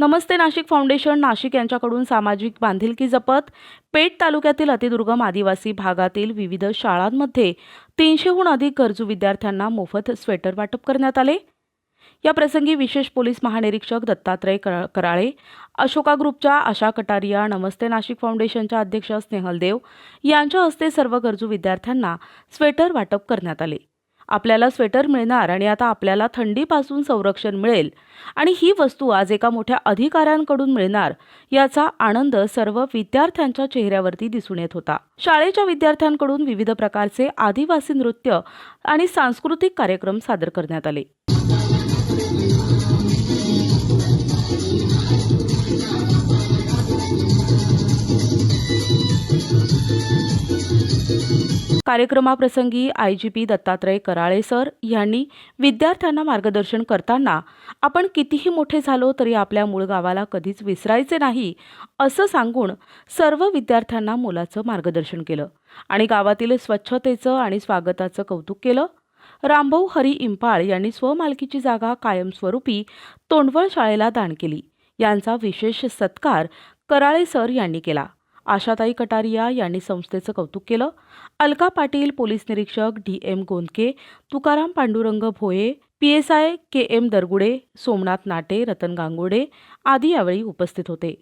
नमस्ते Nashik foundation Nashik यांच्याकडून सामाजिक बांधिलकी जपत पेठ तालुक्यातील अतिदुर्गम आदिवासी भागातील विविध शाळांमध्ये तीनशेहून अधिक गरजू विद्यार्थ्यांना मोफत स्वेटर वाटप करण्यात आले. या प्रसंगी विशेष पोलीस महानिरीक्षक दत्तात्रय कराळे अशोका ग्रुपच्या आशा कटारिया नमस्ते नाशिक फाउंडेशनच्या अध्यक्ष स्नेहल देव यांच्या हस्ते सर्व गरजू विद्यार्थ्यांना स्वेटर वाटप करण्यात आले. आपल्याला स्वेटर मिळणार आणि आता आपल्याला थंडीपासून संरक्षण मिळेल. आणि ही वस्तू आज एका मोठ्या अधिकाऱ्यांकडून मिळणार याचा आनंद सर्व विद्यार्थ्यांच्या चेहऱ्यावरती दिसून येत होता. शाळेच्या विद्यार्थ्यांकडून विविध प्रकारचे आदिवासी नृत्य आणि सांस्कृतिक कार्यक्रम सादर करण्यात आले. कार्यक्रमाप्रसंगी I G P Dattatray Karale sir यांनी विद्यार्थ्यांना मार्गदर्शन करताना आपण कितीही मोठे झालो तरी आपल्या मूळ गावाला कधीच विसरायचे नाही असं सांगून सर्व विद्यार्थ्यांना मोलाचं मार्गदर्शन केलं आणि गावातील स्वच्छतेचं आणि स्वागताचं कौतुक केलं. रामभाऊ हरी इंपाळ यांनी स्वमालकीची जागा कायमस्वरूपी तोंडवळ शाळेला दान केली. यांचा विशेष सत्कार कराळे सर यांनी केला. आशाताई कटारिया यांनी संस्थेचं कौतुक केलं. अलका पाटील पोलीस निरीक्षक D M Gondke Tukaram Pandurang Bhoye P S I K M Dargude Somnath Nate Ratan Gangude आदी यावेळी उपस्थित होते.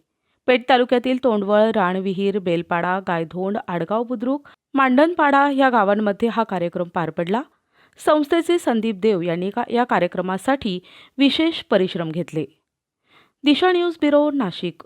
पेठ तालुक्यातील तोंडवळ राणविहीर बेलपाडा गायधोंड आडगाव बुद्रुक मांडणपाडा या गावांमध्ये हा कार्यक्रम पार पडला. संस्थेचे संदीप देव यांनी का या कार्यक्रमासाठी विशेष परिश्रम घेतले. Disha news bureau Nashik.